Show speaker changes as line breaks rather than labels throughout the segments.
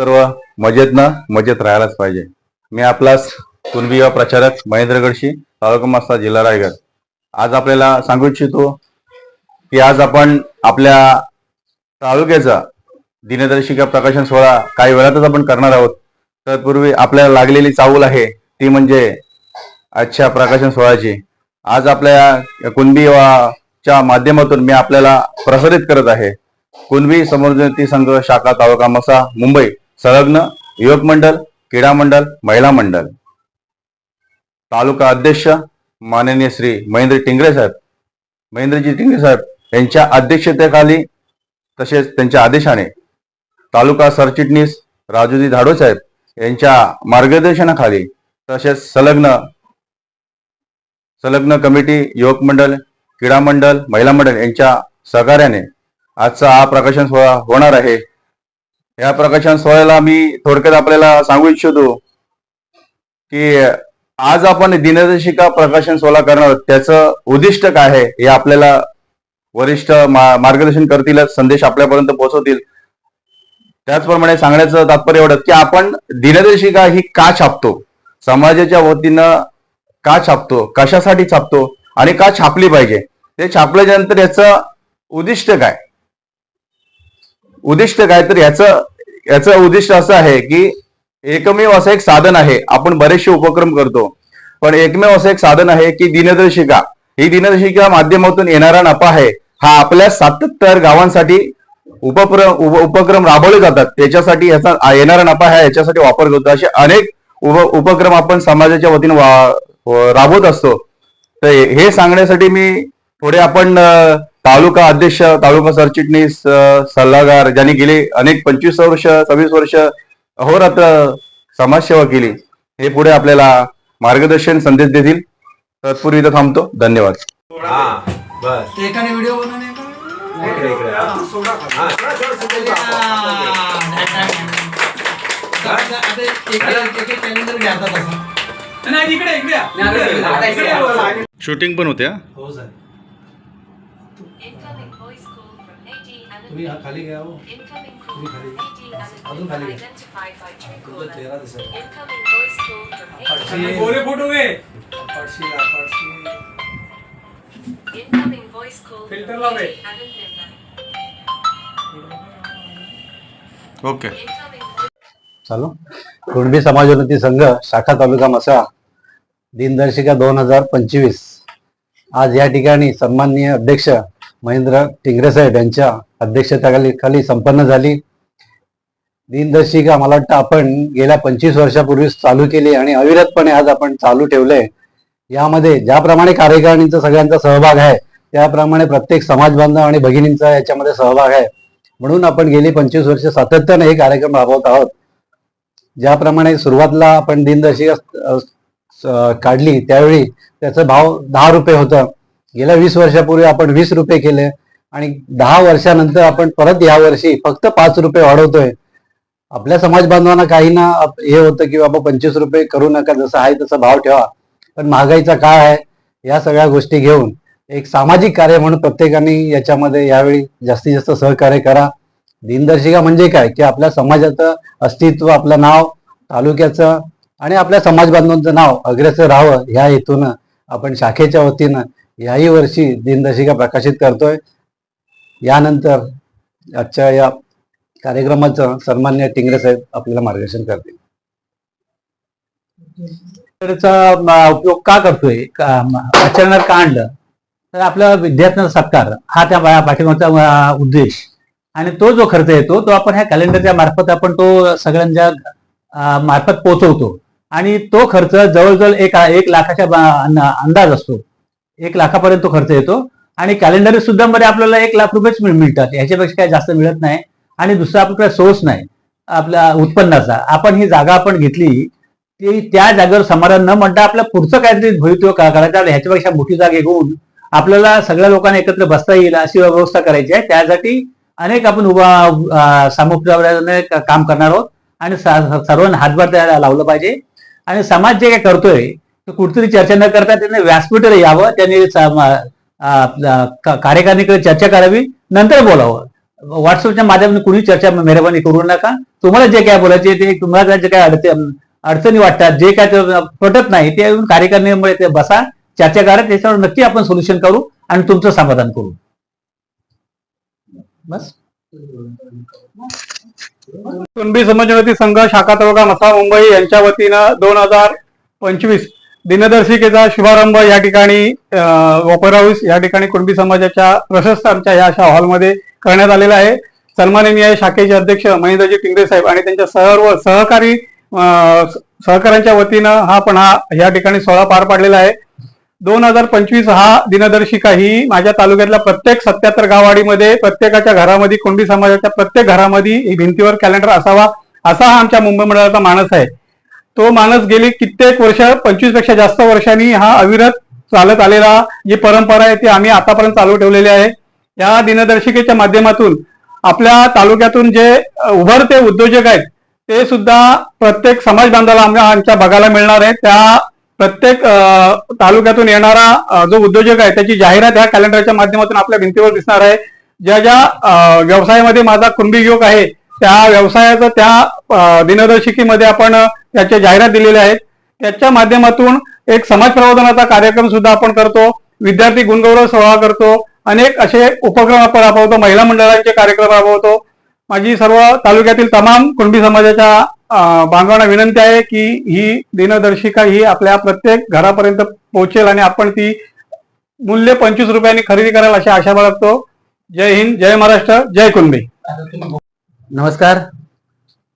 सर्व मजेतनं मजेत राहायलाच पाहिजे. मी आपलाच कुणबी प्रचारक महेंद्र गडशी तालुका मस्ता जिल्हा रायगड. आज आपल्याला सांगू इच्छितो की आज आपण आपल्या तालुक्याचा दिनदर्शिका प्रकाशन सोहळा काही वेळातच आपण करणार आहोत. तत्पूर्वी आपल्याला लागलेली चावल आहे ती म्हणजे आजच्या प्रकाशन सोहळ्याची. आज आपल्या कुणबी च्या माध्यमातून मी आपल्याला प्रसारित करत आहे. कुणबी समोरती संघ शाखा तालुका मसा मुंबई. संलग्न युवक मंडळ क्रीडा मंडळ महिला मंडळ तालुका अध्यक्ष माननीय श्री महेंद्र टिंगरे साहेब. महेंद्रजी टिंगरे साहेब यांच्या अध्यक्षतेखाली तसेच त्यांच्या आदेशाने तालुका सरचिटणीस राजूजी धाडो साहेब यांच्या मार्गदर्शनाखाली तसेच संलग्न संलग्न कमिटी युवक मंडळ क्रीडा मंडळ महिला मंडळ यांच्या सहकार्याने आजचा हा प्रकाशन सोहळा होणार आहे. या प्रकाशन सोहळ्याला मी थोडक्यात आपल्याला सांगू इच्छितो की आज आपण दिनदर्शिका प्रकाशन सोहळा करणार आहोत. त्याचं उद्दिष्ट काय आहे हे आपल्याला वरिष्ठ मार्गदर्शन करतील संदेश आपल्यापर्यंत पोहोचवतील. त्याचप्रमाणे सांगण्याचं तात्पर्य एवढंच की आपण दिनदर्शिका ही का छापतो? समाजाच्या वतीनं का छापतो? कशासाठी छापतो? आणि का छापली पाहिजे? ते छापल्याच्या नंतर याचं उद्दिष्ट काय? उद्दिष्ट काय? तर याचं याचं उद्दिष्ट असं आहे की एकमेव असं एक साधन आहे. आपण बरेचसे उपक्रम करतो. पण एकमेव असं एक साधन आहे की दिनदर्शिका. ही दिनदर्शिका माध्यमातून येणारा नफा आहे. हा आपल्या सातत्तर गावांसाठी उपक्रम उप- उपक्रम राबवले जातात. त्याच्यासाठी याचा येणारा नफा हा याच्यासाठी वापर करतो असे अनेक उप- उपक्रम आपण समाजाच्या वतीने वा- राबवत असतो. तर हे- सांगण्यासाठी मी थोडे आपण तालुका अध्यक्ष तालुका सरचिटणीस सल्लागार ज्यांनी गेली अनेक पंचवीस वर्ष सव्वीस वर्ष अहोरात्र समाजसेवा केली हे पुढे आपल्याला मार्गदर्शन संदेश देतील तत्पूर्वी इथं थांबतो धन्यवाद
हा बस
एकाने व्हिडिओ बनवणे
इकडे इकडे हा.
तुम्ही हा खाली घ्या हो. तुम्ही खाली
घ्या.
अजून खाली घ्या.
तुझा
चेहरा दिसत
समाजोन्नती संघ शाखा तालुका मसा दिनदर्शिका दोन हजार पंचवीस. आज या ठिकाणी सन्माननीय अध्यक्ष महेंद्र टिंगरे साहेब यांच्या अध्यक्षतेखाली खाली संपन्न झाली. दिनदर्शिका मला वाटतं आपण गेल्या पंचवीस वर्षापूर्वीच चालू केली आणि अविरतपणे आज आपण चालू ठेवलंय यामध्ये ज्याप्रमाणे कार्यकारिणीचा सगळ्यांचा सहभाग आहे त्याप्रमाणे प्रत्येक समाज बांधव आणि भगिनींचा याच्यामध्ये सहभाग आहे. म्हणून आपण गेली पंचवीस वर्ष सातत्याने हे कार्यक्रम राबवत आहोत. ज्याप्रमाणे सुरुवातीला आपण दिनदर्शिका काढली त्यावेळी त्याचा भाव दहा रुपये होता. गेल्या वीस वर्षापूर्वी आपण वीस रुपये केले आणि दहा वर्षानंतर आपण परत या वर्षी फक्त पाच रुपये वाढवतोय. आपल्या समाज बांधवांना काही ना हे होतं की बाबा पंचवीस रुपये करू नका जसं आहे तसा भाव ठेवा. पण महागाईचा काळ आहे या सगळ्या गोष्टी घेऊन एक सामाजिक कार्य म्हणून प्रत्येकाने याच्यामध्ये यावेळी जास्तीत जास्त सहकार्य करा. दिनदर्शिका म्हणजे काय? की आपल्या समाजाचं अस्तित्व आपलं नाव तालुक्याचं आणि आपल्या समाज बांधवांचं नाव अग्रेसर राहावं. ह्या हेतूनं आपण शाखेच्या वतीनं याही वर्षी दिनदर्शिका प्रकाशित करतोय. यानंतर आजच्या या कार्यक्रमाचं सन्मान्य टिंगरे साहेब आपल्याला मार्गदर्शन करतील.
उपयोग का करतोय? का- आचरणात का आणलं? तर आपल्या विद्यार्थ्यांचा सत्कार हा त्या पाठिंबाचा उद्देश. आणि तो जो खर्च येतो तो आपण ह्या कॅलेंडरच्या मार्फत आपण तो सगळ्यांच्या मार्फत पोहोचवतो. आणि तो खर्च जवळजवळ एक एक लाखाच्या अंदाज असतो. एक लाखापर्यंत खर्च येतो. आणि कॅलेंडर सुद्धा मध्ये आपल्याला एक लाख रुपयेच मिळतात. याच्यापेक्षा काही जास्त मिळत नाही. आणि दुसरा आपल्याकडे सोर्स नाही. आपल्या उत्पन्नाचा. आपण ही जागा आपण घेतली ती त्या जागेवर समाधान न म्हणता आपलं पुढचं काहीतरी भवितव्य करायचं ह्याच्यापेक्षा मोठी जागा घेऊन आपल्याला सगळ्या लोकांना एकत्र बसता येईल अशी व्यवस्था करायची आहे. त्यासाठी अनेक आपण उभा अं, काम करणार आहोत. आणि सर्वांना हातभार द्यायला लावलं पाहिजे. आणि समाज जे काय करतोय कुठतरी चर्चा न करता त्यांनी व्यासपीठाला यावं त्यांनी कार्यकारिणीकडे चर्चा करावी नंतर बोलावं. व्हॉट्सअपच्या माध्यमातून कुणी चर्चा मेहरबानी करू नका. तुम्हाला जे काय बोलायचे ते तुम्हाला जे काय अडचणी वाटतात जे काय पटत नाही ते येऊन कार्यकारिणीमुळे ते बसा चर्चा करा त्याच्यावर नक्की आपण सोल्युशन करू आणि तुमचं समाधान करू. बस.
कुणबी समाजवादी संघ शाखा तालुका मसा मुंबई यांच्या वतीनं दोन हजार पंचवीस दिनदर्शिकेचा शुभारंभ या ठिकाणी ओपेरा हाऊस या ठिकाणी कुणबी समाजाच्या प्रशस्त आमच्या या अशा हॉलमध्ये करण्यात आलेला आहे. सन्माननीय शाखेचे अध्यक्ष महेंद्रजी टिंगरे साहेब आणि त्यांच्या सर्व सहकारी अं, सहकाऱ्यांच्या वतीनं हा पण हा या ठिकाणी सोहळा पार पाडलेला आहे. दोन हजार पंचवीस हा दिनदर्शिका ही माझ्या तालुक्यातल्या प्रत्येक सत्याहत्तर गाववाडीमध्ये प्रत्येकाच्या घरामध्ये कुणबी समाजाच्या प्रत्येक घरामध्ये ही भिंतीवर कॅलेंडर असावा असा हा आमच्या मुंबई मंडळाचा मानस आहे. तो मानस गेली कित्येक वर्ष पंचवीसपेक्षा जास्त वर्षांनी हा अविरत चालत आलेला जी परंपरा आहे ती आम्ही आतापर्यंत चालू ठेवलेली आहे. या दिनदर्शिकेच्या माध्यमातून आपल्या तालुक्यातून जे उभरते उद्योजक आहेत ते सुद्धा प्रत्येक समाज बांधवाला आमच्या आमच्या बघायला मिळणार आहे. त्या प्रत्येक तालुक्यातून येणारा जो उद्योजक आहे त्याची जाहिरात ह्या कॅलेंडरच्या माध्यमातून आपल्या भिंतीवर दिसणार आहे. ज्या ज्या व्यवसायामध्ये माझा कुंभी योग आहे त्या व्यवसायाचं त्या दिनदर्शिकेमध्ये आपण त्याचे त्याच्या जाहिरात दिलेल्या आहेत. त्याच्या माध्यमातून एक समाज प्रबोधनाचा कार्यक्रम सुद्धा आपण करतो. विद्यार्थी गुणगौरव सोहळा करतो. अनेक असे उपक्रम आपण राबवतो. महिला मंडळांचे कार्यक्रम राबवतो. माझी सर्व तालुक्यातील तमाम कुणबी समाजाच्या बांधवांना विनंती आहे की ही दिनदर्शिका ही आपल्या प्रत्येक घरापर्यंत पोहोचेल आणि आपण ती मूल्य पंचवीस रुपयांनी खरेदी कराल अशी आशा बाळगतो. जय हिंद जय महाराष्ट्र जय कुणबी.
नमस्कार.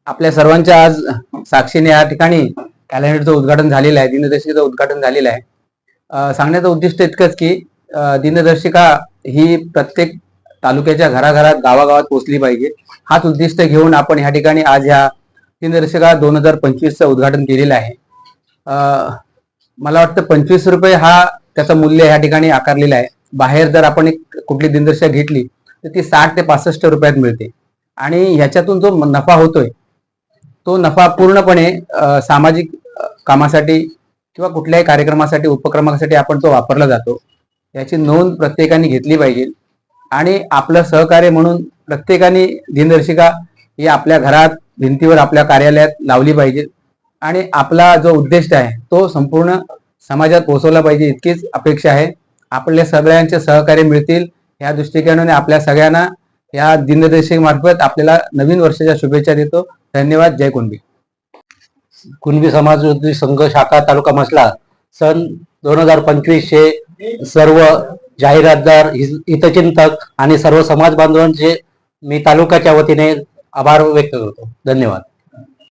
आपल्या सर्वांच्या आज साक्षीने या ठिकाणी कॅलेंडरचं उद्घाटन झालेलं आहे दिनदर्शिकेचं उद्घाटन झालेलं आहे. सांगण्याचं उद्दिष्ट इतकंच की दिनदर्शिका ही प्रत्येक तालुक्याच्या घराघरात गावागावात पोहोचली पाहिजे. हाच उद्दिष्ट घेऊन आपण ह्या ठिकाणी आज ह्या दिनदर्शिका दोन हजार पंचवीसचं उद्घाटन केलेलं आहे. अं, मला वाटतं पंचवीस रुपये हा त्याचं मूल्य ह्या ठिकाणी आकारलेलं आहे. बाहेर जर आपण एक कुठली दिनदर्शिका घेतली तर ती साठ ते पासष्ट रुपयात मिळते. आणि ह्याच्यातून जो नफा होतोय तो नफा पूर्णपणे सामाजिक कामासाठी किंवा कुठल्याही कार्यक्रमासाठी उपक्रमासाठी आपण तो वापरला जातो. याची नोंद प्रत्येकाने घेतली पाहिजे. आणि आपलं सहकार्य म्हणून प्रत्येकाने दिनदर्शिका ही आपल्या घरात भिंतीवर आपल्या कार्यालयात लावली पाहिजे. आणि आपला जो उद्देश आहे तो संपूर्ण समाजात पोहोचवला पाहिजे इतकीच अपेक्षा आहे. आपल्या सगळ्यांचे सहकार्य मिळतील. या दृष्टिकोनाने आपल्या सगळ्यांना या दिनदर्शिकेमार्फत आपल्याला नवीन वर्षाच्या शुभेच्छा देतो. धन्यवाद. जय कुणबी.
कुणबी समाज संघ शाखा तालुका मसला सन दोन हजार पंचवीस चे सर्व जाहिरातदार हितचिंतक आणि सर्व समाज बांधवांचे मी तालुक्याच्या वतीने आभार व्यक्त करतो. धन्यवाद.